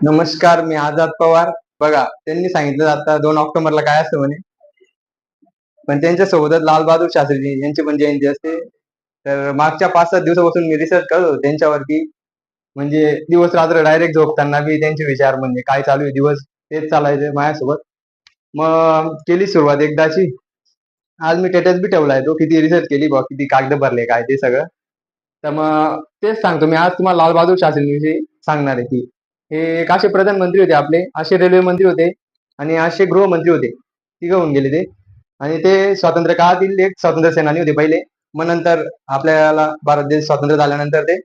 नमस्कार मी आझाद पवार. बघा त्यांनी सांगितलं आता दोन ऑक्टोबरला काय असतं म्हणे? पण त्यांच्या सोबतच लालबहादूर शास्त्रीजी यांची पण जयंती असते. तर मागच्या पाच सात दिवसापासून मी रिसर्च करत होतो त्यांच्यावरती. म्हणजे दिवस रात्र डायरेक्ट झोपताना बी त्यांचे विचार म्हणजे काय चालू आहे दिवस? तेच चालायचे माझ्यासोबत. मग केली सुरुवात एकदाची. आज मी टेटस बी ठेवलाय तो. किती रिसर्च केली बा किती कागद भरले काय ते सगळं. तर मग तेच सांगतो मी. आज तुम्हाला लालबहादूर शास्त्रींविषयी सांगणार आहे की हे एक असे प्रधानमंत्री होते आपले असे रेल्वे मंत्री होते आणि असे गृहमंत्री होते. तिघ होऊन गेले ते. आणि ते स्वातंत्र्य काळातील एक स्वातंत्र्य सेनानी होते पहिले. मग नंतर आपल्याला भारत देश स्वातंत्र्य झाल्यानंतर ते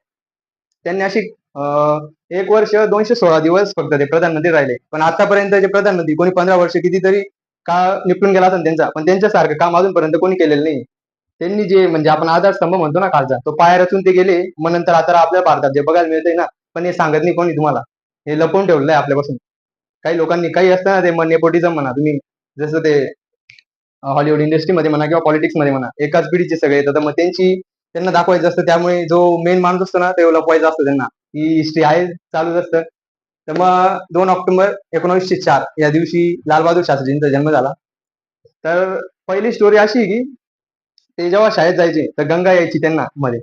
त्यांनी अशी अं, एक वर्ष दोनशे सोळा दिवस फक्त ते प्रधानमंत्री राहिले. पण आतापर्यंतचे प्रधानमंत्री कोणी पंधरा वर्ष कितीतरी काळ निपटून गेला असेल त्यांचा पण त्यांच्यासारखं काम अजूनपर्यंत कोणी केलेलं नाही. त्यांनी जे म्हणजे आपण आधारस्तंभ म्हणतो ना खालचा तो पाया रचून ते गेले. मग नंतर आता आपल्या भारतात जे बघायला मिळतंय ना पण हे सांगत नाही कोणी तुम्हाला. हे लपवून ठेवलेलं आहे आपल्यापासून. काही लोकांनी काही असतं ना ते मग नेपोटिझम म्हणा तुम्ही जसं ते हॉलिवूड इंडस्ट्रीमध्ये म्हणा किंवा पॉलिटिक्समध्ये म्हणा एकाच पिढीचे सगळे येतात. मग त्यांची त्यांना दाखवायचं असतं त्यामुळे जो मेन माणूस असतो ना ते लपवायचं असतं त्यांना. ही हिस्ट्री आहे चालूच असतं. तर मग दोन ऑक्टोबर एकोणीसशे चार या दिवशी लालबहादूर शास्त्रीजींचा जन्म झाला. तर पहिली स्टोरी अशी की ते जेव्हा शाळेत जायचे तर गंगा यायची त्यांना मध्ये.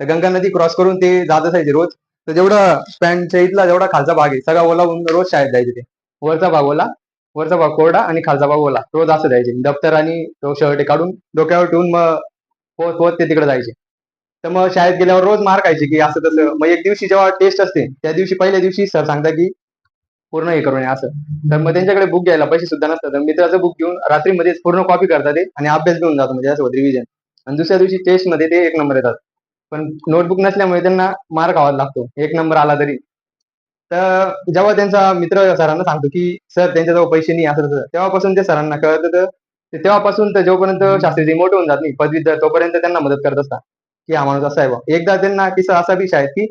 तर गंगा नदी क्रॉस करून ते जात असायचे रोज तर जेवढा पॅन्टच्या इथला जेवढा खालचा भाग आहे सगळा ओला होऊन रोज शाळेत जायचे ते. वरचा भाग ओला वरचा भाग कोरडा आणि खालचा भाग ओला रोज असं जायचे. दप्तर आणि तो शर्ट काढून डोक्यावर ठेवून मग पोहत पोहत ते तिकडे जायचे. तर मग शाळेत गेल्यावर रोज मार खायचे की असं तसं. मग एक दिवशी जेव्हा टेस्ट असते त्या दिवशी पहिल्या दिवशी सर सांगता की पूर्ण हे करून असं. तर मग त्यांच्याकडे बुक घ्यायला पैसे सुद्धा नसतात. तर मित्राचं बुक घेऊन रात्रीमध्येच पूर्ण कॉपी करतात ते आणि अभ्यास घेऊन जातो म्हणजे असं रिव्हिजन आणि दुसऱ्या दिवशी टेस्टमध्ये ते एक नंबर येतात. पण नोटबुक नसल्यामुळे त्यांना मार खावा लागतो. एक नंबर आला तरी. तर जेव्हा त्यांचा मित्र सरांना सांगतो की सर त्यांच्याजवळ पैसे नाही असं तसं तेव्हापासून ते सरांना कळत तर तेव्हापासून तर जोपर्यंत शास्त्रीजी मोठे होऊन जात नाही पदवीधर तोपर्यंत त्यांना मदत करत असतात. की हा माणूस असा आहे बा. एकदा त्यांना किस्सा असा बी शाळेत की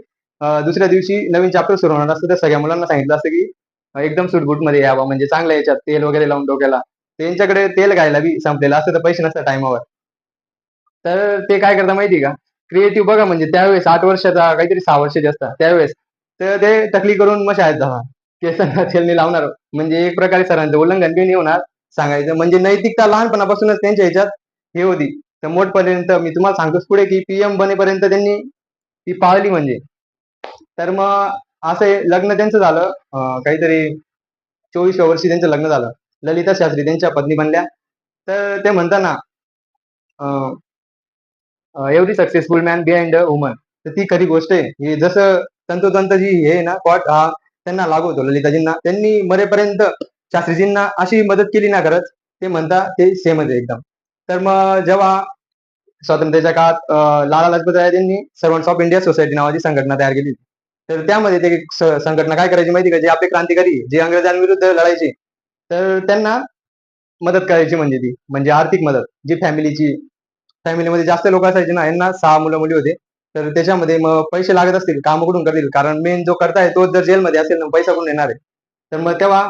दुसऱ्या दिवशी नवीन चॅप्टर सुरू होणार असतं तर सगळ्या मुलांना सांगितलं असतं की एकदम सुटबुटमध्ये यावं म्हणजे चांगल्या याच्यात तेल वगैरे लावून डोक्याला. त्यांच्याकडे तेल घायला बी संपलेलं असतं तर पैसे नसतात टायमावर तर ते काय करता माहिती का? क्रिएटिव्ह बघा म्हणजे त्यावेळेस आठ वर्षाचा काहीतरी सहा वर्षाचे असतात त्यावेळेस. तर ते तकली करून मग शाळेत जाणार केसांना तेलनी लावणार. म्हणजे एक प्रकारे सरांचं उल्लंघन बी नाही होणार. सांगायचं म्हणजे नैतिकता लहानपणापासूनच त्यांच्या ह्याच्यात हे होती. तर मोठपर्यंत मी तुम्हाला सांगतोच पुढे की पीएम बनेपर्यंत त्यांनी ती पाळली म्हणजे. तर मग असं लग्न त्यांचं झालं. काहीतरी चोवीसव्या वर्षी त्यांचं लग्न झालं. ललिता शास्त्री त्यांच्या पत्नी बनल्या. तर ते म्हणताना every successful man behind a woman तर ती खरी गोष्ट आहे. ही जसं तंतोतंत जी हे ना कॉट हा त्यांना लागू होतो ललिताजींना. त्यांनी मरेपर्यंत शास्त्रीजींना अशी मदत केली ना खरंच ते म्हणता ते सेमच आहे एकदम. तर मग जेव्हा स्वातंत्र्याच्या काळात लाला लजपत राय यांनी सर्वंट्स ऑफ इंडिया सोसायटी नावाची संघटना तयार केली. तर त्यामध्ये ते संघटना काय करायची माहिती का? जे आपले क्रांतिकारी जे अंग्रेजांविरुद्ध लढायचे. तर त्यांना मदत करायची म्हणजे ती म्हणजे आर्थिक मदत जी फॅमिलीची फॅमिलीमध्ये जास्त लोक असायचे ना यांना सहा मुलं मुली होते. तर त्याच्यामध्ये मग पैसे लागत असतील काम कुठून करतील? कारण मेन जो करताय तो जर जेलमध्ये असेल ना पैसा कुठून येणार आहे? तर मग तेव्हा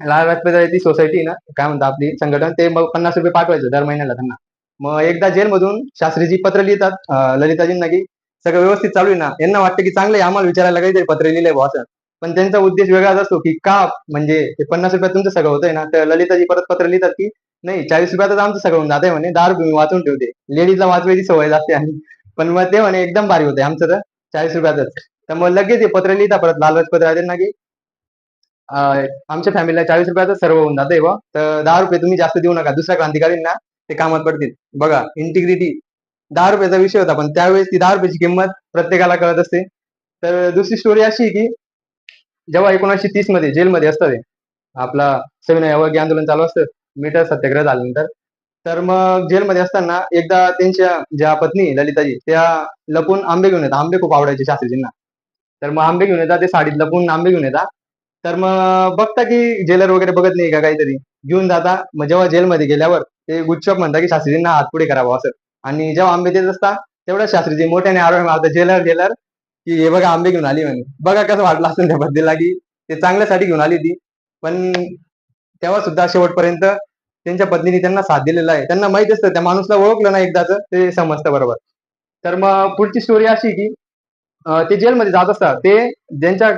लाल लजपत ती सोसायटी ना काय म्हणतात आपली संघटन ते मग पन्नास रुपये पाठवायचं दर महिन्याला त्यांना. मग एकदा जेलमधून शास्त्रीजी पत्र लिहितात ललिताजींना की सगळं व्यवस्थित चालू आहे ना. यांना वाटतं की चांगलं आहे आम्हाला विचारायला काहीतरी पत्र लिहिलंय भाऊ असं. पण त्यांचा उद्देश वेगळाच असतो की का म्हणजे पन्नास रुपयात तुमचं सगळं होतंय ना तर ललिताजी परत पत्र लिहितात की नाही चाळीस रुपयातच आमचं सगळं होऊन जाते म्हणे. दहा रुपये मी वाचून ठेवते. लेडीजला वाचवायची सवय असते आणि. पण मग ते म्हणे एकदम भारी होते आमचं तर. चाळीस रुपयातच. तर मग लगेच हे पत्र लिहिता परत लालच पत्र आले ना की आमच्या फॅमिलीला चाळीस रुपयातच सर्व होऊन जाते व तर दहा रुपये तुम्ही जास्त देऊ नका. दुसऱ्या क्रांतिकारींना ते कामात पडतील. बघा इंटिग्रिटी दहा रुपयाचा विषय होता पण त्यावेळेस ती दहा रुपयाची किंमत प्रत्येकाला कळत असते. तर दुसरी स्टोरी अशी की जेव्हा एकोणीसशे तीसमध्ये जेलमध्ये असतं ते आपला सविनय अवघी आंदोलन चालू असतं मीटर सत्याग्रह झाल्यानंतर. तर मग जेलमध्ये असताना एकदा त्यांच्या ज्या पत्नी ललिताजी त्या लपून आंबे घेऊन येतात. आंबे खूप आवडायचे शास्त्रीजींना. तर मग आंबे घेऊन येतात ते साडीत लपून आंबे घेऊन येतात. तर मग बघता की जेलर वगैरे बघत नाही का काहीतरी? घेऊन जाता. मग जेव्हा जेलमध्ये गेल्यावर ते गुच्छप म्हणतात की शास्त्रीजींना हात पुढे करावा असं. आणि जेव्हा आंबे देत असता तेवढा शास्त्रीजी मोठ्याने आरोग्य मारतात जेलर जेलर की हे बघा आंबे घेऊन आली म्हणे. बघा कसं वाटलं असेल त्या बद्दलला की ते चांगल्यासाठी घेऊन आली ती पण तेव्हा सुद्धा शेवटपर्यंत त्यांच्या पत्नीने त्यांना साथ दिलेला आहे. त्यांना माहीत असतं त्या माणूसला ओळखलं ना एकदाच ते समजतं बरोबर. तर मग पुढची स्टोरी अशी की ते जेलमध्ये जात असतात. ते ज्यांच्या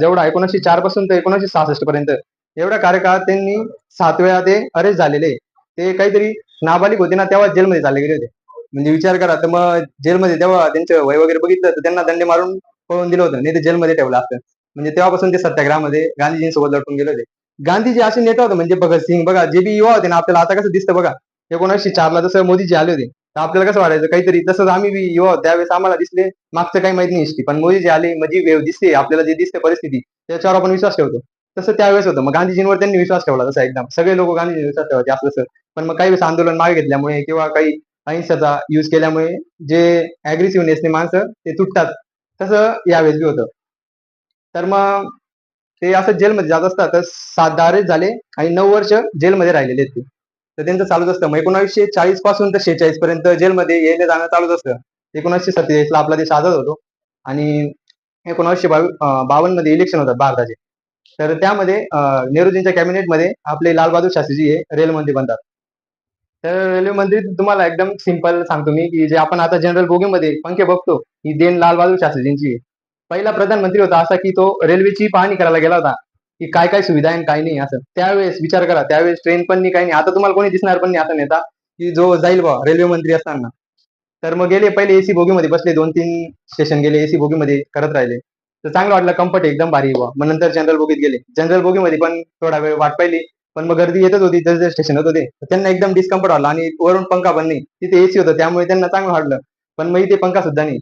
जेवढा एकोणीसशे चारपासून ते एकोणीसशे सहासष्ट पर्यंत एवढ्या कार्यकाळात त्यांनी सात वेळा ते अरेस्ट झालेले. ते काहीतरी नाबालिक होते ना तेव्हा जेलमध्ये चालले गेले होते. म्हणजे विचार करा तर मग जेलमध्ये तेव्हा त्यांचं वय वगैरे बघितलं तर त्यांना दंडे मारून पळून दिलं होतं. नाही तर जेलमध्ये ठेवलं असतं. म्हणजे तेव्हापासून ते सत्याग्रहामध्ये गांधीजींसोबत लटून गेले होते. गांधीजी असे नेता होते म्हणजे भगतसिंग बघा जे बी युवा होते ना आपल्याला आता कसं दिसतं बघा. एकोणीसशे चारला जसं मोदीजी आले होते तर आपल्याला कसं वाटायचं काहीतरी तसंच आम्ही बी युवा त्यावेळेस आम्हाला दिसले मागचं काही माहीत नाही पण मोदीजी आले म्हणजे वेव दिसते आपल्याला जे दिसते परिस्थिती त्याच्यावर आपण विश्वास ठेवतो. तसं त्यावेळेस होतं. मग गांधीजींवर त्यांनी विश्वास ठेवला तसा एकदम. सगळे लोक गांधीजींवर विश्वास ठेवायचे आपलं सर पण मग काही वेळेस आंदोलन मागे घेतल्यामुळे किंवा काही अहिंसाचा युज केल्यामुळे जे अग्रेसिव्हनेसने माणसं ते तुटतात तसं यावेळेस बी होतं. तर मग ते असं जेलमध्ये जात असतात तर सात दहा झाले आणि नऊ वर्ष जेलमध्ये राहिलेले ते. तर त्यांचं चालूच असतं. मग एकोणीसशे चाळीसपासून तर शेहेचाळीस पर्यंत जेलमध्ये येणं जाणं चालूच असतं. एकोणीसशे सत्तेचाळीस ला आपला देश आझाद होतो. आणि एकोणीसशे बावन्नमध्ये इलेक्शन होतात भारताचे. तर त्यामध्ये नेहरूजींच्या कॅबिनेटमध्ये आपले लालबहादूर शास्त्रीजी हे रेल्वेमंत्री बनतात. तर रेल्वे मंत्री तुम्हाला एकदम सिंपल सांगतो मी की जे आपण आता जनरल बोगीमध्ये पंखे बघतो ही देन लालबहादूर शास्त्रीजींची आहे. पहिला प्रधानमंत्री होता असा की तो रेल्वेची पाहणी करायला गेला होता की काय काय सुविधा आहे काय नाही असं. त्यावेळेस विचार करा त्यावेळेस ट्रेन पण नाही काही नाही. आता तुम्हाला कोणी दिसणार पण नाही असा नेता की जो जाईल बा रेल्वे मंत्री असताना. तर मग गेले पहिले एसी बोगीमध्ये बसले दोन तीन स्टेशन गेले एसी बोगीमध्ये करत राहिले. तर चांगलं वाटलं कम्फर्ट एकदम भारी बा बुवा. मग नंतर जनरल बोगीत गेले. जनरल बोगीमध्ये पण थोडा वेळ वाट पाहिली. पण मग गर्दी येतच होती जसे स्टेशन होत होते. त्यांना एकदम डिस्कम्फर्ट वाटला आणि वरून पंखा पण नाही. तिथे एसी होतं त्यामुळे त्यांना चांगलं वाटलं. पण मग इथे पंखा सुद्धा नाही.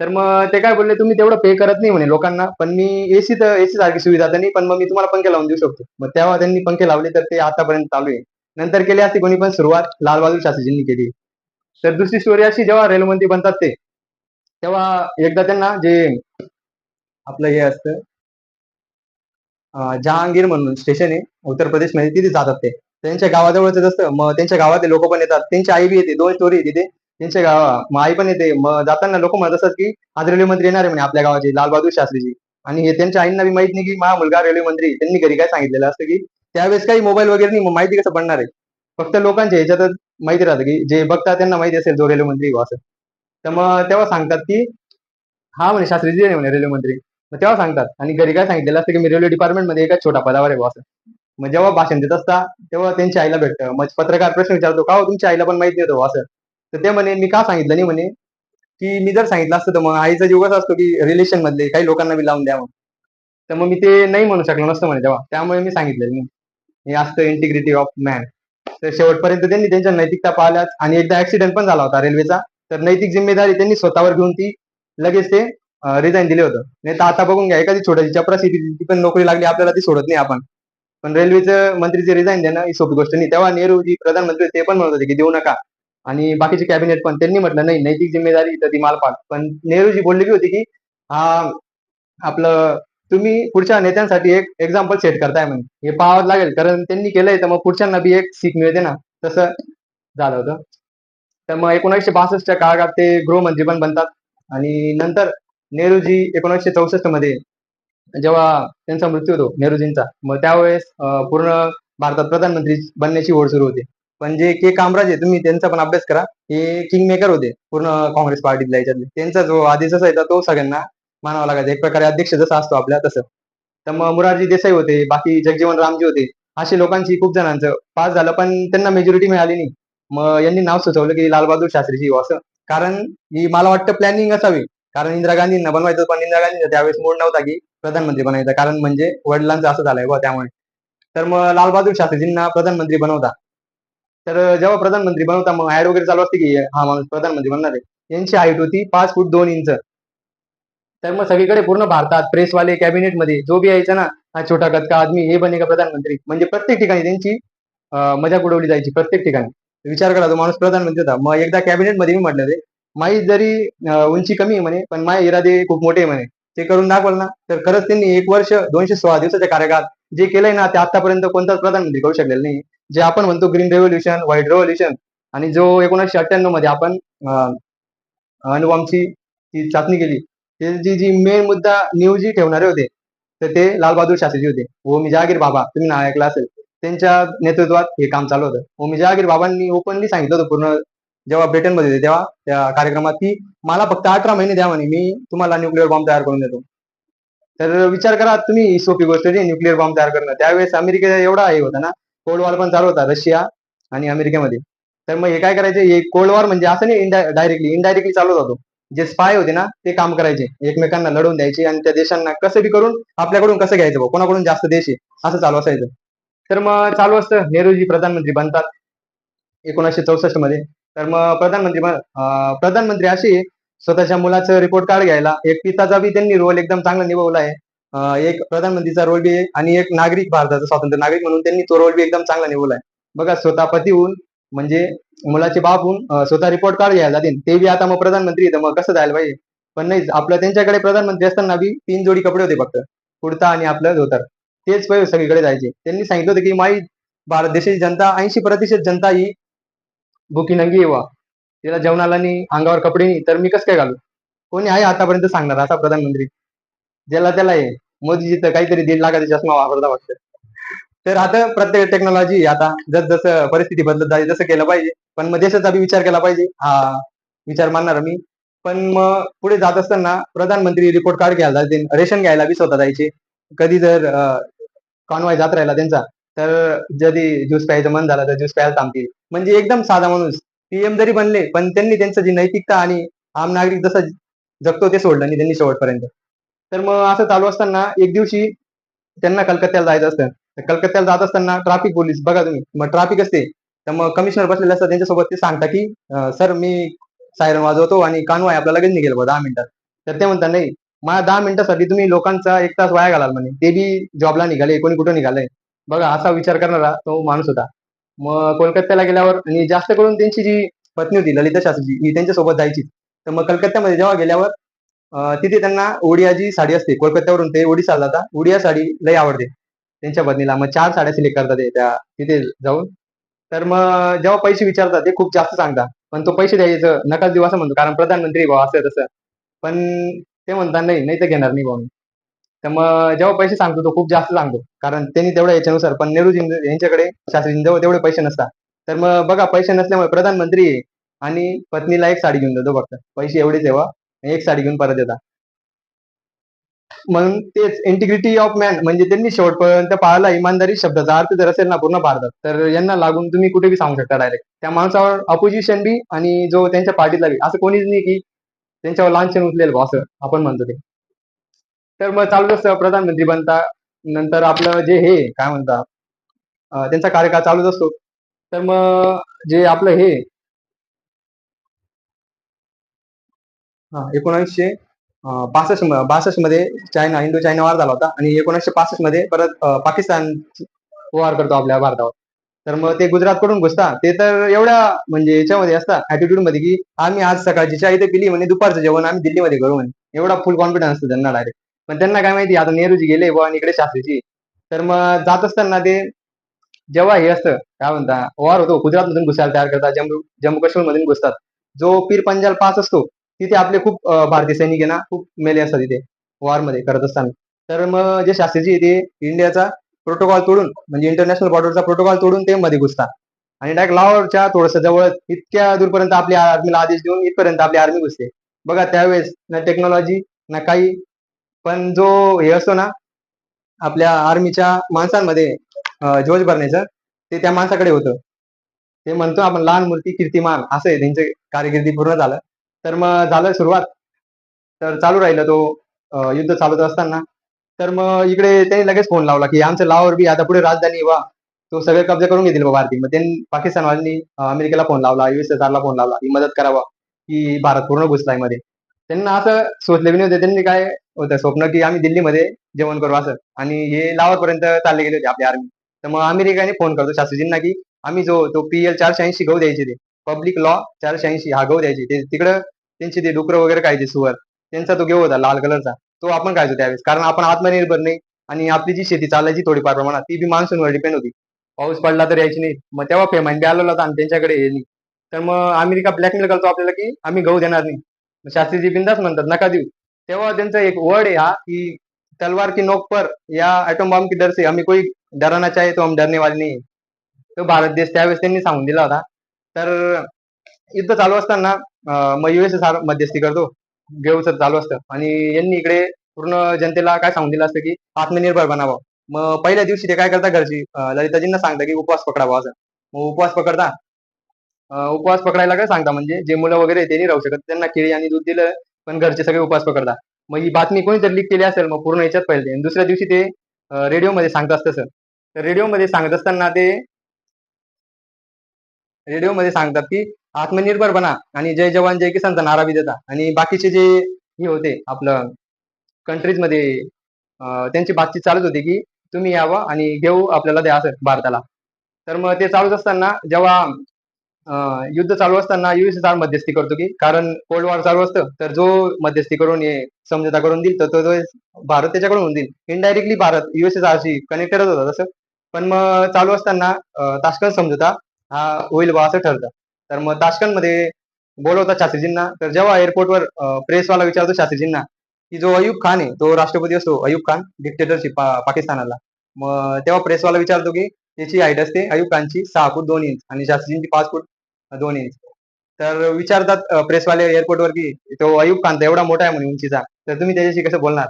तर मग ते काय बोलले तुम्ही तेवढं पे करत नाही म्हणे लोकांना. पण मी एसी तर एसी सारखी सुविधा तर नाही पण मग मी तुम्हाला पंखे लावून देऊ शकतो. मग तेव्हा त्यांनी पंखे लावले तर ते आतापर्यंत चालू आहे. नंतर केली असती कोणी पण सुरुवात लालबहादूर शास्त्रीजींनी केली. तर दुसरी स्टोरी अशी जेव्हा रेल्वेमंत्री बनतात ते तेव्हा एकदा त्यांना जे आपलं हे असतं जहांगीर म्हणून स्टेशन आहे उत्तर प्रदेशमध्ये तिथे जातात ते. त्यांच्या गावाजवळच असतं मग त्यांच्या गावातले लोक पण येतात. त्यांची आई बी येते दोन स्टोरी आहे तिथे. त्यांच्या गावा मग आई पण येते. मग जाताना लोक म्हणत असतात की आज रेल्वे मंत्री येणार आहे म्हणे आपल्या गावाचे लालबहादूर शास्त्रीजी. आणि हे त्यांच्या आईंना बी माहीत नाही की माझा मुलगा रेल्वे मंत्री त्यांनी घरी काय सांगितलेलं असतं की त्यावेळेस काही मोबाईल वगैरे नाही मग माहिती कसं पडणार आहे? फक्त लोकांच्या ह्याच्यातच माहिती राहतं की जे बघतात त्यांना माहिती असेल जो रेल्वे मंत्री असं. तर मग तेव्हा सांगतात की हा म्हणे शास्त्रीजी आहे म्हणे रेल्वे मंत्री. मग तेव्हा सांगतात. आणि घरी काय सांगितलेलं असतं की मी रेल्वे डिपार्टमेंटमध्ये एका छोटा पदावर आहे असं. मग जेव्हा भाषण देत असता तेव्हा त्यांच्या आईला भेटतं. मग पत्रकार प्रश्न विचारतो का हो तुमच्या आईला पण माहिती होतं असं. तर ते म्हणे मी का सांगितलं नाही म्हणे की मी जर सांगितलं असतं तर मग आईचा जीव कसा असतो की रिलेशन मधले काही लोकांना बी लावून द्या मग तर मग मी ते नाही म्हणू शकलो नसतं म्हणे तेव्हा. त्यामुळे मी सांगितलेलं मी हे असतं इंटिग्रिटी ऑफ मॅन तर शेवटपर्यंत त्यांनी त्यांच्या नैतिकता पाहिल्यात आणि एकदा ऍक्सिडेंट पण झाला होता रेल्वेचा तर नैतिक जिम्मेदारी त्यांनी स्वतःवर घेऊन ती लगेच ते रिझाईन दिले होतं. नाही तर आता बघून घ्या एखादी छोट्याची चपराशी ती पण नोकरी लागली आपल्याला ती सोडत नाही आपण. पण रेल्वेचं मंत्रीचे रिझाईन देणं ही सोपी गोष्ट नाही. तेव्हा नेहरू जी प्रधानमंत्री ते पण म्हणत होते की देऊ नका. आणि बाकीचे कॅबिनेट पण त्यांनी म्हटलं नाही नैतिक जिम्मेदारी तर ती मालपाट पण नेहरूजी बोलली होती की हा आपलं तुम्ही पुढच्या नेत्यांसाठी एक एक्झाम्पल सेट करताय म्हणजे हे पाहावं लागेल. कारण त्यांनी केलंय तर मग पुढच्यांना बी एक सीख मिळते ना. तसं झालं होतं. तर मग एकोणीसशे बासष्टच्या काळात ते गृहमंत्री पण बनतात. आणि नंतर नेहरूजी एकोणीसशे चौसष्टमध्ये जेव्हा त्यांचा मृत्यू होतो नेहरूजींचा मग त्यावेळेस पूर्ण भारतात प्रधानमंत्री बनण्याची ओढ सुरू होते. म्हणजे पण जे के कामराज आहे तुम्ही त्यांचा पण अभ्यास करा. हे किंग मेकर होते पूर्ण काँग्रेस पार्टीतल्या याच्यातले. त्यांचा जो आदेश असायचा तो सगळ्यांना मानावा लागायचा. एक प्रकारे अध्यक्ष जसा असतो आपल्या तसं. तर मग मुरारजी देसाई होते बाकी जगजीवन रामजी होते. असे लोकांची खूप जणांचं पास झालं पण त्यांना मेजॉरिटी मिळाली नाही. मग यांनी नाव सुचवलं की लालबहादूर शास्त्रीजी हो, असं. कारण ही मला वाटतं प्लॅनिंग असावी. कारण इंदिरा गांधींना बनवायचं पण इंदिरा गांधींचा त्यावेळेस मूड नव्हता की प्रधानमंत्री बनायचा. कारण म्हणजे वडिलांचं असं झालंय बुवा त्यामुळे. तर मग लालबहादूर शास्त्रीजींना प्रधानमंत्री बनवता. तर जेव्हा प्रधानमंत्री बनवता मग ऍड वगैरे चालू असते की हा माणूस प्रधानमंत्री बनणार आहे? यांची हाईट होती पाच फूट दोन इंच. तर मग सगळीकडे पूर्ण भारतात प्रेसवाले कॅबिनेटमध्ये जो बी यायचा ना हा छोटा कद का आदमी हे बने का प्रधानमंत्री? म्हणजे प्रत्येक ठिकाणी त्यांची मजा मजाक उडवली जायची प्रत्येक ठिकाणी. विचार करा तो माणूस प्रधानमंत्री होता. मग एकदा कॅबिनेटमध्ये मी म्हटलं ते माई जरी उंची कमी आहे म्हणे पण माय इरादे खूप मोठे आहे म्हणे. ते करून दाखवलं ना. तर खरंच त्यांनी एक वर्ष दोनशे सोळा दिवसाच्या कार्यकाळात जे केलंय ना ते आतापर्यंत कोणताच प्रधानमंत्री करू शकलेला नाही. जे आपण म्हणतो ग्रीन रेव्होल्युशन व्हाईट रेव्होल्युशन आणि जो एकोणीसशे अठ्ठ्याण्णवमध्ये आपण अं, अणुबॉम्बची ती चाचणी केली त्याची जी मेन मुद्दा न्यूज ठेवणारे होते तर ते लालबहादूर शास्त्रीजी होते. ओमी जहागीर बाबा तुम्ही नाव ऐकलं असेल त्यांच्या नेतृत्वात हे काम चालू होतं. ओमी जहागीर बाबांनी ओपनली सांगितलं होतं पूर्ण जेव्हा ब्रिटनमध्ये होते तेव्हा त्या कार्यक्रमात की मला फक्त अठरा महिने द्या म्हणे मी तुम्हाला न्यूक्लिअर बॉम्ब तयार करून देतो. तर विचार करा तुम्ही सोपी गोष्ट न्यूक्लिअर बॉम्ब तयार करणं. त्यावेळेस अमेरिकेचा एवढा हे होता ना कोल्ड वॉर पण चालू होता रशिया आणि अमेरिकेमध्ये. तर मग हे काय करायचे हे कोल्ड वॉर म्हणजे असं नाही डायरेक्टली इनडायरेक्टली चालू होतो जे स्पाय होते ना ते काम करायचे. एकमेकांना लढवून द्यायचे आणि त्या देशांना कसं बी करून आपल्याकडून कसं घ्यायचं कोणाकडून जास्त देश आहे असं चालू असायचं. तर मग चालू असतं नेहरूजी प्रधानमंत्री बनतात एकोणीसशे चौसष्टमध्ये. तर मग प्रधानमंत्री प्रधानमंत्री अशी स्वतःच्या मुलाचं रिपोर्ट कार्ड घ्यायला. एक पिताचा बी त्यांनी रोल एकदम चांगला निभावला आहे. एक प्रधानमंत्रीचा रोल बी आहे आणि एक नागरिक भारताचा स्वातंत्र्य नागरिक म्हणून त्यांनी तो रोल बी एकदम चांगला निवडलाय बघा स्वतः पती होऊन म्हणजे मुलाचे बाप होऊन स्वतः रिपोर्ट कार्ड घ्यायला जातील. ते बी आता मग प्रधानमंत्री तर मग कसं जायला पाहिजे? पण नाही आपलं त्यांच्याकडे प्रधानमंत्री असताना बी तीन जोडी कपडे होते फक्त. कुर्ता आणि आपलं धोतर. तेच पहिले सगळीकडे जायचे. त्यांनी सांगितलं होतं की माई भारत देशाची जनता ऐंशी प्रतिशत जनता ही भुकी नंगी येवा तिला जेवणाला नाही अंगावर कपडे नाही तर मी कसं काय घालू? कोणी आहे आतापर्यंत सांगणार असा प्रधानमंत्री? ज्याला त्याला आहे. मोदी तर काहीतरी दीड लाखाचा चष्मा वापरता वाटतं. तर आता प्रत्येक टेक्नॉलॉजी आता जस जसं परिस्थिती बदलत जाईल तसं केलं पाहिजे. पण मग देशाचा बी विचार केला पाहिजे. हा विचार मानणार मी. पण मग पुढे जात असताना प्रधानमंत्री रिपोर्ट कार्ड घ्यायला रेशन घ्यायला बी स्वतः जायचे. कधी जर कॉन्वाय जात राहिला त्यांचा तर जरी ज्यूस प्यायचं मन झालं तर ज्यूस प्यायला थांबतील. म्हणजे एकदम साधा माणूस. पीएम जरी बनले पण त्यांनी त्यांचं जी नैतिकता आणि आम नागरिक जसं जगतो ते सोडलं नाही त्यांनी शेवटपर्यंत. तर मग असं चालू असताना एक दिवशी त्यांना कलकत्त्याला जायचं असतं. तर कलकत्त्याला जात असताना ट्राफिक पोलीस बघा तुम्ही मग ट्राफिक असते. तर मग कमिशनर बसलेले असतात त्यांच्यासोबत ते सांगता की सर मी सायरन वाजवतो आणि कानवाय आपल्याला लगेच निघेल दहा मिनिटात. तर ते म्हणतात नाही मला दहा मिनिटासाठी तुम्ही लोकांचा एक तास वाया घालाल म्हणे. ते बी जॉबला निघाले कोणी कुठं निघालंय. बघा असा विचार करणारा तो माणूस होता. मग कोलकात्याला गेल्यावर आणि जास्त करून त्यांची जी पत्नी होती ललिता शास्त्रीजी ही त्यांच्यासोबत जायची. तर मग कलकत्त्यामध्ये जेव्हा गेल्यावर तिथे त्यांना ओडिया जी साडी असते. कोलकात्यावरून ते ओडिसा जातात. ओडिया साडी लई आवडते त्यांच्या पत्नीला मग चार साड्या सिलेक्ट करतात ते त्या तिथे जाऊन. तर मग जेव्हा पैसे विचारतात ते खूप जास्त सांगतात. पण तो पैसे द्यायचं नकाच देऊ असं म्हणतो. कारण प्रधानमंत्री भाऊ असं तसं. पण ते म्हणतात नाही नाही तर घेणार नाही भाऊ मी. तर मग जेव्हा पैसे सांगतो तो खूप जास्त सांगतो. कारण त्यांनी तेवढ्या याच्यानुसार. पण नेहरूजी यांच्याकडे शास्त्रीजींजवळ तेवढे पैसे नसतात. तर मग बघा पैसे नसल्यामुळे प्रधानमंत्री आहे आणि पत्नीला एक साडी घेऊन देतो फक्त पैसे एवढेच तेव्हा एक साडी घेऊन परत येतात म्हणून तेच इंटिग्रिटी ऑफ मॅन म्हणजे त्यांनी शेवटपर्यंत पाळला इमानदारी शब्दाचा अर्थ जर असेल ना पूर्ण भारतात तर यांना लागून तुम्ही कुठे बी सांगू शकता डायरेक्ट त्या माणसावर अपोजिशन बी आणि जो त्यांच्या पार्टीतला बी असं कोणीच नाही की त्यांच्यावर लांछन उचलेल बुवा असं आपण म्हणतो ते. तर मग चालू असतं प्रधानमंत्री बनता नंतर आपलं जे हे काय म्हणता त्यांचा कार्यकाळ चालूच असतो. तर मग जे आपलं हे एकोणीसशे बासष्ट बासष्टमध्ये चायना इंडो चायना वार झाला होता आणि एकोणीसशे पासष्टमध्ये परत पाकिस्तान वार करतो आपल्या भारतावर. तर मग ते गुजरात कडून घुसतात ते तर एवढ्या म्हणजे याच्यामध्ये असतात ऍटिट्यूडमध्ये की आम्ही आज सकाळची चाय इथे पिली म्हणजे दुपारचं जेवण आम्ही दिल्लीमध्ये करू म्हणे. एवढा फुल कॉन्फिडन्स असतो त्यांना डायरेक्ट पण त्यांना काय माहिती आता नेहरूजी गेले बुवा आणि इकडे शास्त्रीजी. तर मग जात असताना ते जेव्हा हे असतं काय म्हणता वार होतो गुजरात मधून घुसायला तयार करतात जम्मू जम्मू काश्मीर मधून घुसतात. जो पीर पंजाल पास असतो तिथे आपले खूप भारतीय सैनिक आहे ना खूप मेले असतात तिथे वॉरमध्ये करत असताना तर मग जे शास्त्रीजी ते इंडियाचा प्रोटोकॉल तोडून म्हणजे इंटरनॅशनल बॉर्डरचा प्रोटोकॉल तोडून ते मध्ये घुसतात. आणि डायरेक्ट लाहोरच्या थोडस जवळ इतक्या दूरपर्यंत आपल्या आर्मीला आदेश देऊन इथपर्यंत आपली आर्मी घुसते. बघा त्यावेळेस ना टेक्नॉलॉजी ना काही पण जो हे असतो ना आपल्या आर्मीच्या माणसांमध्ये अं, जोश भरण्याचं ते त्या माणसाकडे होतं. ते म्हणतो आपण लहान मूर्ती कीर्तिमान असं आहे त्यांचे कारकिर्दी पूर्ण झालं. तर मग झालं सुरुवात. तर चालू राहिलं तो युद्ध चालत असताना. तर मग इकडे त्यांनी लगेच फोन लावला की आमचं लाहोर बी आता पुढे राजधानी वा तो सगळे कब्जा करून घेतील बाबा भारती मग त्यांनी पाकिस्तानवाल्यांनी अं, अमेरिकेला फोन लावला ला फोन लावला की मदत करावा की भारत पूर्ण घुसलायमध्ये. त्यांना असं सोचले बी नव्हते. त्यांनी काय होतं स्वप्न की आम्ही दिल्लीमध्ये जेवण करू असं. आणि हे लाहोर पर्यंत चालले गेले होते आपली आर्मी तर मग अमेरिकेने फोन करतो शास्त्रीजींना की आम्ही जो तो पी एल चारशे ऐंशी गहू द्यायचे ते. पब्लिक लॉ चारशे ऐंशी हा गहू द्यायचे. ते तिकडं त्यांचे ते डुकरं वगैरे खायचे सुवर त्यांचा तो घेऊ होता लाल कलरचा. तो आपण खायचो त्यावेळेस. कारण आपण आत्मनिर्भर नाही आणि आपली जी शेती चालायची थोडीफार प्रमाणात ती बी मान्सूनवर डिपेंड होती. पाऊस पडला तर यायची नाही. मग तेव्हा पेमेंट बी आलेला होता आणि त्यांच्याकडे हे तर मग अमेरिका ब्लॅकमेल करतो आपल्याला की आम्ही गहू देणार नाही. मग शास्त्रीजी बिंदास म्हणतात नका देऊ. तेव्हा त्यांचा एक वर्ड आहे हा की तलवार की नोक पर या ऍटम बॉम्ब की डर से आम्ही कोई डराना चाहे तो हम डरने वाले नाही तो भारत देश त्यावेळेस त्यांनी सांगून दिला होता. तर युद्ध चालू असताना मग युएसएसआर मध्यस्थी करतो. व्यवसाय चालू असतं. आणि यांनी इकडे पूर्ण जनतेला काय सांगून दिलं असतं की आत्मनिर्भर बनावं. मग पहिल्या दिवशी ते काय करतात घरची ललिताजींना सांगता की उपवास पकडावा असं. मग उपवास पकडता. उपवास पकडायला काय सांगता म्हणजे जे मुलं वगैरे ते नाही राहू शकत. त्यांना केळी आणि दूध दिलं पण घरचे सगळे उपवास पकडता. मग ही बातमी कोणीतरी लीक केली असेल मग पूर्ण याच्यात पहिले दुसऱ्या दिवशी ते रेडिओमध्ये सांगत असत सर तर रेडिओमध्ये सांगत असताना ते रेडिओमध्ये सांगतात की आत्मनिर्भर बना आणि जय जवान जय किसानचा नारा बी देता. आणि बाकीचे जे हे होते आपलं कंट्रीजमध्ये त्यांची बातचीत चालत होती की तुम्ही यावं आणि घेऊ आपल्याला द्या असं भारताला. तर मग ते चालूच असताना जेव्हा युद्ध चालू असताना युएसएसआर मध्यस्थी करतो की कारण कोल्ड वॉर चालू असतं तर जो मध्यस्थी करून हे समझोता करून देईल तर तो तो भारत त्याच्याकडून होऊन देईल इनडायरेक्टली भारत युएसएसआरशी कनेक्टेडच होता तसं. पण मग चालू असताना ताशकंद समझोता हा होईल बा असं ठरतं. तर मग ताश्कंदमध्ये बोलवतात शास्त्रीजींना तर जेव्हा एअरपोर्टवर प्रेसवाला विचारतो शास्त्रीजींना की जो अयूब खान आहे तो राष्ट्रपती असतो अयुब खान डिक्टेटरशिप पाकिस्तानाला. मग तेव्हा प्रेसवाला विचारतो की त्याची हाईट असते अयुब खानची सहा फूट दोन इंच आणि शास्त्रीजींची पाच फूट दोन इंच तर विचारतात प्रेसवाले एअरपोर्टवर की तो अयूब खान तर एवढा मोठा आहे म्हणे उंचीचा तर तुम्ही त्याच्याशी कसं बोलणार?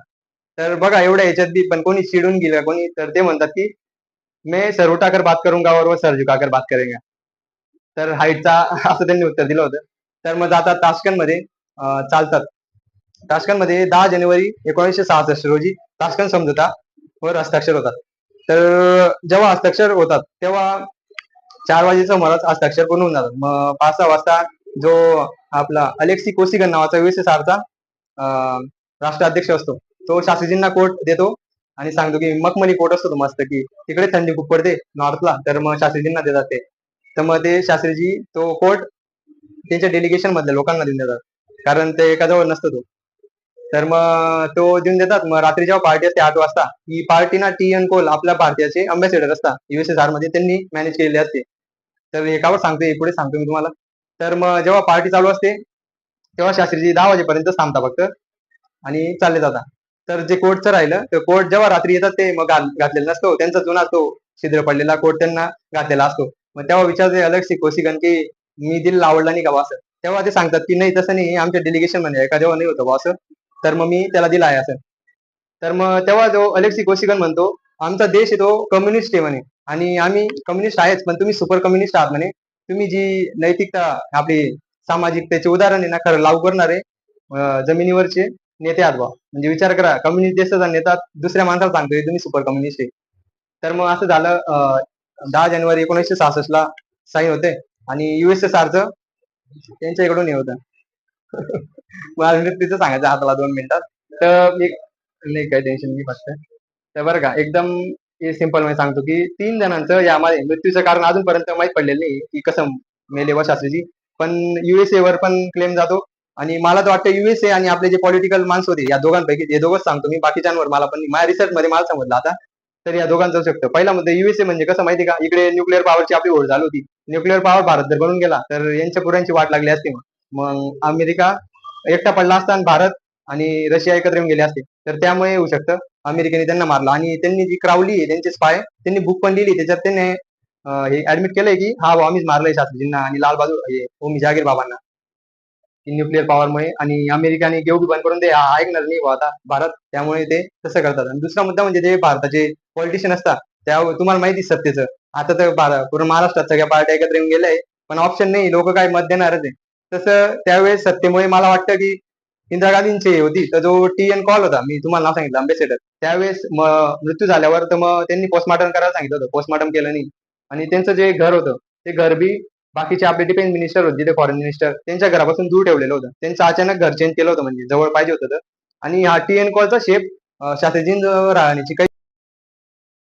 तर बघा एवढ्या ह्याच्यात बी पण कोणी चिडून गेलं कोणी तर ते म्हणतात की मे सर उठाकर बात करूंगा और वो सर बात करेगा. तर हाईटचा असं त्यांनी उत्तर दिलं होतं. तर मग जातात ताश्कंदमध्ये चालतात. ताश्कंदमध्ये दहा जानेवारी एकोणीसशे सहासष्ट रोजी ताश्कंद समजता वर हस्ताक्षर होतात. तर जेव्हा हस्ताक्षर होतात तेव्हा चार वाजेच्या सुमारास हस्ताक्षर पूर्ण होऊन जातात मग पाच सहा वाजता जो आपला अलेक्सी कोसिगन नावाचा युएसएसआरचा राष्ट्राध्यक्ष असतो तो शास्त्रीजींना कोट देतो आणि सांगतो की मखमली कोट असतो तो मस्त की तिकडे थंडी खूप पडते नॉर्थला तर मग शास्त्रीजींना देतात ते. तर मग ते शास्त्रीजी तो कोट त्यांच्या डेलिगेशन मधल्या लोकांना देऊन देतात. कारण ते एकाजवळ नसतो तो. तर मग तो देऊन देतात. मग रात्री जेव्हा पार्टी असते आठ वाजता ही पार्टी ना टी एन कोल आपल्या भारतीयाचे अम्बॅसेडर असतात. युएसएसआरमध्ये त्यांनी मॅनेज केलेली असते. तर एकावर सांगतो पुढे सांगतो मी तुम्हाला. तर मग जेव्हा पार्टी चालू असते तेव्हा शास्त्रीजी दहा वाजेपर्यंत थांबता फक्त आणि चालले जातात. तर जे कोर्टचं राहिलं तर कोट जेव्हा रात्री येतात ते मग घातलेलं घातलेला नसतो. त्यांचा जुना तो छिद्र पडलेला कोट त्यांना घातलेला असतो. मग तेव्हा विचारते अलग कोसिगन की मी दिल आवडला नाही का बा असं तेव्हा ते सांगतात की नाही तसं नाही आमच्या डेलिगेशनमध्ये एका जेव्हा नाही होतं बा असं तर मग मी त्याला दिला आहे असं. तर मग तेव्हा जो अलेक्सी कोशिकन म्हणतो आमचा देश आहे तो कम्युनिस्ट आहे म्हणे. आणि आम्ही कम्युनिस्ट आहेच पण तुम्ही सुपर कम्युनिस्ट आहात म्हणे. तुम्ही जी नैतिकता आपली सामाजिकतेचे उदाहरण आहे ना खरं लागू करणारे जमिनीवरचे नेते आहात बा म्हणजे विचार करा कम्युनिस्ट देशाचा नेता दुसऱ्या माणसाला सांगतोय तुम्ही सुपर कम्युनिस्ट आहे. तर मग असं झालं दहा जानेवारी एकोणीसशे सहासष्ट ला साईन होते. आणि युएसएसआरचं त्यांच्या इकडून हे होतं. मला मृत्यूचं सांगायचं हाताला दोन मिनिटात तर मी नाही काही टेन्शन नाही फक्त. तर बरं का एकदम सिंपलमध्ये सांगतो की तीन जणांचं यामध्ये मृत्यूचं कारण अजूनपर्यंत माहीत पडलेलं नाही की कसं मेले व शास्त्रीजी. पण युएसए वर पण क्लेम जातो. आणि मला तर वाटतं युएसए आणि आपले जे पॉलिटिकल माणसं होते या दोघांपैकी हे दोघंच सांगतो मी. बाकीच्यांवर मला पण माझ्या रिसर्च मध्ये मला समजलं आता. तर या दोघांचं जाऊ शकतं पहिला मुद्दा युएसए म्हणजे कसं माहिती का? इकडे न्यूक्लिअर पॉवरची आपली ओढ झाली होती. न्यूक्लिअर पॉवर भारत जर बनून गेला तर यांच्या पुरांची वाट लागली असते मग. अमेरिका एकटा पडला असता आणि भारत आणि रशिया एकत्र येऊन गेले असते. तर त्यामुळे येऊ शकतं. अमेरिकेने त्यांना मारलं. आणि त्यांनी जी क्रावली आहे त्यांचे स्पाय त्यांनी बुक पण लिहिली त्याच्यात त्यांनी हे ऍडमिट केलंय की हा भाऊ आम्हीच मारलंय शास्त्रीजींना आणि लाल बहादूर हे ओमी जहागीर बाबांना. न्यूक्लिअर पॉवरमुळे आणि अमेरिकाने घेऊ बंद करून ते ऐकणार नाही आता. भारत त्यामुळे ते तसं करतात. आणि दुसरा मुद्दा म्हणजे जे भारताचे पॉलिटिशियन असतात त्या तुम्हाला माहिती सत्तेचं. आता तर भारत पूर्ण महाराष्ट्रात सगळ्या पार्ट्या एकत्र येऊन गेल्या पण ऑप्शन नाही. लोक काय मत देणारच आहे तसं त्यावेळेस सत्तेमुळे मला वाटतं की इंदिरा गांधींची होती. तर जो टी एन कॉल होता मी तुम्हाला नाव सांगितलं अम्बेसेडर त्यावेळेस मृत्यू झाल्यावर तर मग त्यांनी पोस्टमार्टम करायला सांगितलं होतं. पोस्टमार्टम केलं नाही. आणि त्यांचं जे घर होतं ते घर बी बाकीचे आपले डिफेन्स मिनिस्टर होते ते फॉरेन मिनिस्टर त्यांच्या घरापासून दूर ठेवलेलं होतं त्यांचं अचानक घर चेंज केलं होतं म्हणजे जवळ पाहिजे होतं तर. आणि हा टी एन कॉलचा शेप शास्त्रीजींजवळ राहण्याची काही